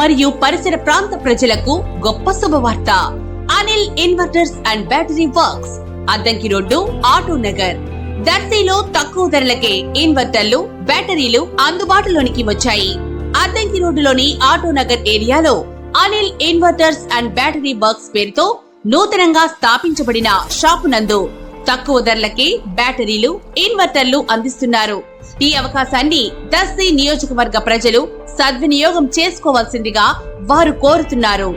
మరియు పరిసర ప్రాంత ప్రజలకు గొప్ప శుభవార్త. Anil inverters and battery works Addanki road auto Nagar. దర్శీలో తక్కువ ధరలకే ఇన్వర్టర్లు బ్యాటరీలు అందుబాటులోనికి వచ్చాయి. అద్దంకి రోడ్డులోని ఆటో నగర్ ఏరియాలో Anil inverters and battery works పేరుతో నూతనంగా స్థాపించబడిన షాపు నందు తక్కువ ధరలకే బ్యాటరీలు ఇన్వర్టర్లు అందిస్తున్నారు. ఈ అవకాశాన్ని దర్శి నియోజకవర్గ ప్రజలు సద్వినియోగం చేసుకోవాల్సిందిగా వారు కోరుతున్నారు.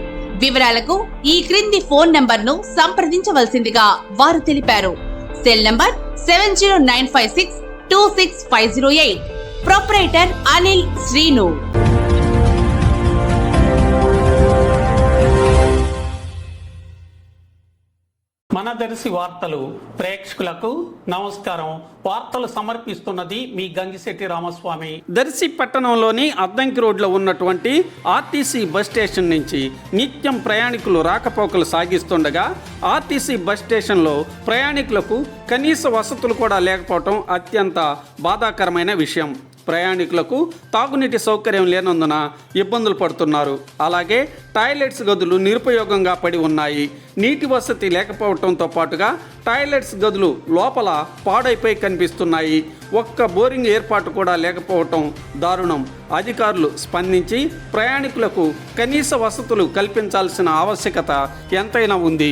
వివరాలకు ఈ క్రింది ఫోన్ నంబర్ను సంప్రదించవలసిందిగా వారు తెలిపారు. Cell number seven zero nine five six two six five zero eight. Proprietor Anil Srinu. మనదర్శి వార్తలు ప్రేక్షకులకు నమస్కారం. వార్తలు సమర్పిస్తున్నది మీ గంగిశెట్టి రామస్వామి. దర్శి పట్టణంలోని అద్దంకి రోడ్లో ఉన్నటువంటి ఆర్టీసీ బస్ స్టేషన్ నుంచి నిత్యం ప్రయాణికులు రాకపోకలు సాగిస్తుండగా ఆర్టీసీ బస్ స్టేషన్లో ప్రయాణికులకు కనీస వసతులు కూడా లేకపోవటం అత్యంత బాధాకరమైన విషయం. ప్రయాణికులకు తాగునీటి సౌకర్యం లేనందున ఇబ్బందులు పడుతున్నారు. అలాగే టాయిలెట్స్ గదులు నిరుపయోగంగా పడి ఉన్నాయి. నీటి వసతి లేకపోవడంతో పాటుగా టాయిలెట్స్ గదులు లోపల పాడైపోయి కనిపిస్తున్నాయి. ఒక్క బోరింగ్ ఏర్పాటు కూడా లేకపోవటం దారుణం. అధికారులు స్పందించి ప్రయాణికులకు కనీస వసతులు కల్పించాల్సిన ఆవశ్యకత ఎంతైనా ఉంది.